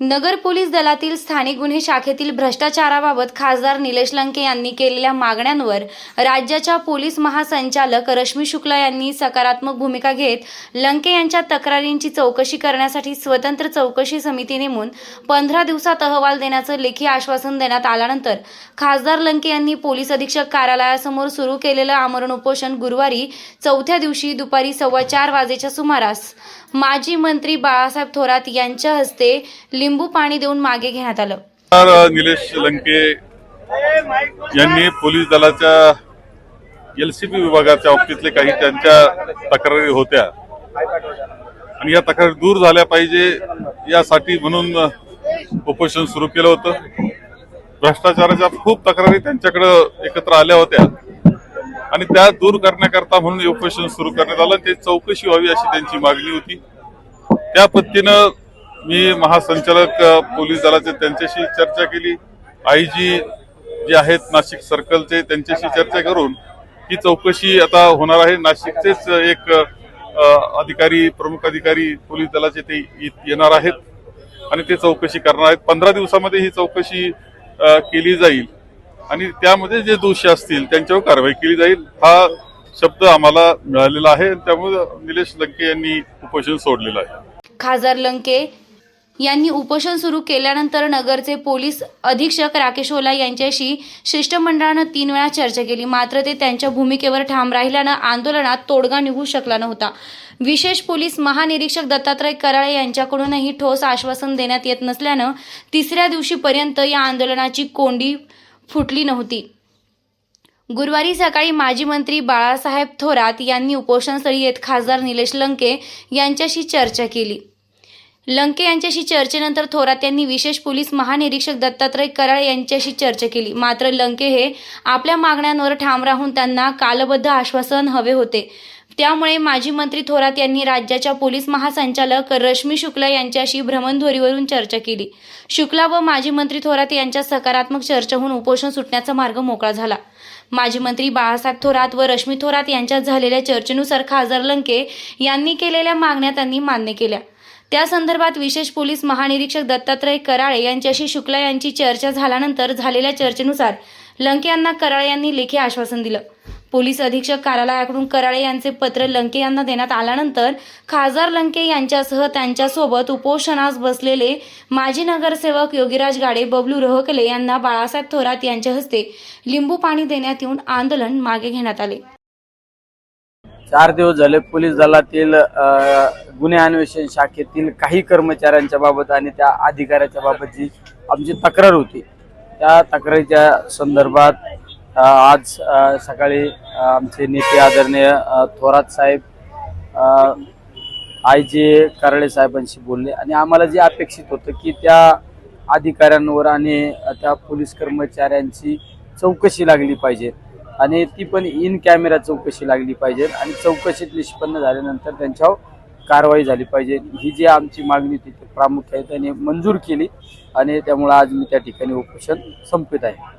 नगर police दलातील स्थानिक गुन्हे शाखेतील भ्रष्टाचाराबाबत खासदार निलेश लंके यांनी केलेल्या मागण्यांवर राज्याच्या पोलीस महासंचालक रश्मी शुक्ला यांनी सकारात्मक भूमिका घेत लंके यांच्या तक्रारींची चौकशी करण्यासाठी स्वतंत्र चौकशी समिती नेमून पंधरा दिवसात अहवाल देण्याचं लेखी आश्वासन देण्यात आल्यानंतर खासदार लंके यांनी पोलीस अधीक्षक कार्यालयासमोर सुरू केलेलं आमरण उपोषण गुरुवारी चौथ्या दिवशी दुपारी सव्वा चार वाजेच्या सुमारास माजी मंत्री बाळासाहेब थोरात यांच्या हस्ते लिंबू पाणी देऊन मागे घेण्यात आलं. निलेश लंके यांनी पोलीस दलाच्या एलसीबी विभागाच्या बाबतीतले काही त्यांच्या तक्रारी होत्या. आणि या तक्रारी दूर झाल्या पाहिजे यासाठी म्हणून उपोषण सुरू केलं होतं. भ्रष्टाचाराच्या खूप तक्रारी त्यांच्याकडे एकत्र आल्या होत्या. आणि त्या दूर करण्याकरता म्हणून हे उपोषण सुरू करण्यात आलं. ते चौकशी व्हावी अशी त्यांची मागणी होती. त्या पद्धतीनं मी महासंचालक पोलीस दलाचे त्यांच्याशी चर्चा केली. आयजी जे आहेत नाशिक सर्कलचे त्यांच्याशी चर्चा करून ही चौकशी आता होणार आहे. नाशिकचेच एक अधिकारी प्रमुख अधिकारी पोलीस दलाचे ते येणार आहेत आणि ते चौकशी करणार आहेत. पंधरा दिवसामध्ये ही चौकशी केली जाईल. आणि त्यामध्ये जे दोषी असतील त्यांच्यावर कारवाई केली जाईल हा शब्द आम्हाला मिळालेला आहे. त्यामुळे निलेश लंके यांनी उपोषण सोडलेलं आहे. खासदार लंके यांनी उपोषण सुरू केल्यानंतर नगरचे पोलीस अधीक्षक राकेश ओला यांच्याशी शिष्टमंडळानं तीन वेळा चर्चा केली. मात्र ते त्यांच्या भूमिकेवर ठाम राहिल्यानं आंदोलनात तोडगा निघू शकला नव्हता. विशेष पोलीस महानिरीक्षक दत्तात्रय कराळे यांच्याकडूनही ठोस आश्वासन देण्यात येत नसल्यानं तिसऱ्या दिवशीपर्यंत या आंदोलनाची कोंडी फुटली नव्हती. गुरुवारी सकाळी माजी मंत्री बाळासाहेब थोरात यांनी उपोषणस्थळी येत खासदार निलेश लंके यांच्याशी चर्चा केली. लंके यांच्याशी चर्चेनंतर थोरात यांनी विशेष पोलीस महानिरीक्षक दत्तात्रय कराळ यांच्याशी चर्चा केली. मात्र लंके हे आपल्या मागण्यांवर ठाम राहून त्यांना कालबद्ध आश्वासन हवे होते. त्यामुळे माजी मंत्री थोरात यांनी राज्याच्या पोलीस महासंचालक रश्मी शुक्ला यांच्याशी भ्रमणध्वरीवरून चर्चा केली. शुक्ला व माजी मंत्री थोरात यांच्या सकारात्मक चर्चेहून उपोषण सुटण्याचा मार्ग मोकळा झाला. माजी मंत्री बाळासाहेब थोरात व रश्मी थोरात यांच्यात झालेल्या चर्चेनुसार खासदार लंके यांनी केलेल्या मागण्या त्यांनी मान्य केल्या. त्या संदर्भात विशेष पोलीस महानिरीक्षक दत्तात्रय कराळे यांच्याशी शुक्ला यांची चर्चा झाल्यानंतर झालेल्या चर्चेनुसार लंके यांना कराळे यांनी लेखी आश्वासन दिलं. पोलीस अधीक्षक कार्यालयाकडून कराळे यांचे पत्र लंके यांना देण्यात आल्यानंतर खासदार लंके यांच्यासह त्यांच्यासोबत उपोषणास बसलेले माजी नगरसेवक योगीराज गाडे बबलू रोहकले यांना बाळासाहेब थोरात यांच्या हस्ते लिंबू पाणी देण्यात येऊन आंदोलन मागे घेण्यात आले. चार दिवस झाले पोलीस दलातील गुन्हे अन्वेषण शाखेतील काही कर्मचाऱ्यांच्या बाबत आणि त्या अधिकाऱ्याच्या बाबतची आमची तक्रार होती त्या तक्रारीच्या संदर्भात आज सकाळी आमचे नेते आदरणीय थोरात साहेब आय जे कराळे साहेबांशी बोलले आणि आम्हाला जे अपेक्षित होतं की त्या अधिकाऱ्यांवर आणि त्या पोलीस कर्मचाऱ्यांची चौकशी लागली पाहिजे आणि ती पण इन कॅमेरा चौकशी लागली पाहिजे आणि चौकशीत निष्पन्न झाल्यानंतर त्यांच्यावर कारवाई झाली पाहिजे. ही जी आमची मागणी होती ती प्रामुख्याने त्यांनी मंजूर केली आणि त्यामुळे आज मी त्या ठिकाणी उपोषण संपत आहे.